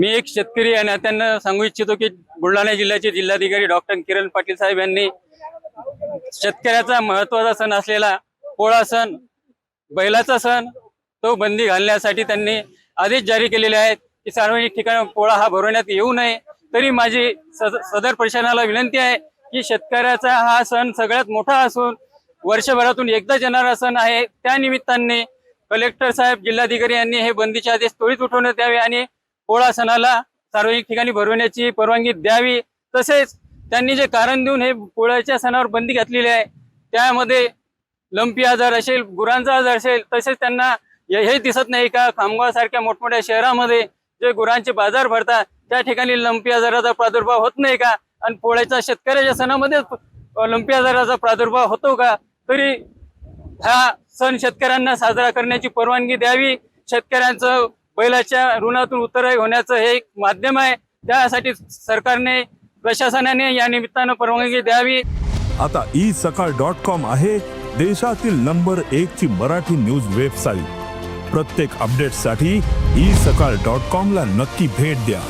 मी एक शेतकरी आणि त्यांना सांगू इच्छितो की बुलढाणा जिल्ह्याचे जिल्हाधिकारी डॉक्टर किरण पाटील साहेब यांनी शेतकऱ्याचा महत्त्वाचा सण असलेला पोळा सण बैलाचा सण तो बंदी घालण्यासाठी त्यांनी आदेश जारी केलेले आहेत की सार्वजनिक ठिकाणी पोळा हा भरवण्यात येऊ नये. तरी माझी सदर प्रशासनाला विनंती आहे की शेतकऱ्याचा हा सण सगळ्यात मोठा असून वर्षभरातून एकदा येणारा सण आहे. त्या निमित्ताने कलेक्टर साहेब जिल्हाधिकारी यांनी हे बंदीचे आदेश त्वरित उठवण्यात यावे आणि पोळा सणाला सार्वजनिक ठिकाणी भरवण्याची परवानगी द्यावी. तसेच त्यांनी जे कारण देऊन हे पोळ्याच्या सणावर बंदी घातलेली आहे त्यामध्ये लंपी आजार असेल गुरांचा आजार असेल तसेच त्यांना हे दिसत नाही का? खामगावसारख्या मोठमोठ्या शहरामध्ये जे गुरांचे बाजार भरतात त्या ठिकाणी लंपी आजाराचा प्रादुर्भाव होत नाही का? आणि पोळ्याच्या शेतकऱ्याच्या सणामध्ये लंपी आजाराचा प्रादुर्भाव होतो का? तरी हा सण शेतकऱ्यांना साजरा करण्याची परवानगी द्यावी. शेतकऱ्यांचं बैलाच्या ऋणातून उतराई होण्याचं हे एक माध्यम आहे. त्यासाठी सरकारने प्रशासनाने या निमित्तानं परवानगी द्यावी. आता ई सकाळ डॉट कॉम आहे देशातील नंबर एक ची मराठी न्यूज वेबसाईट प्रत्येक अपडेटसाठी ई सकाळ डॉट कॉम ला नक्की भेट द्या.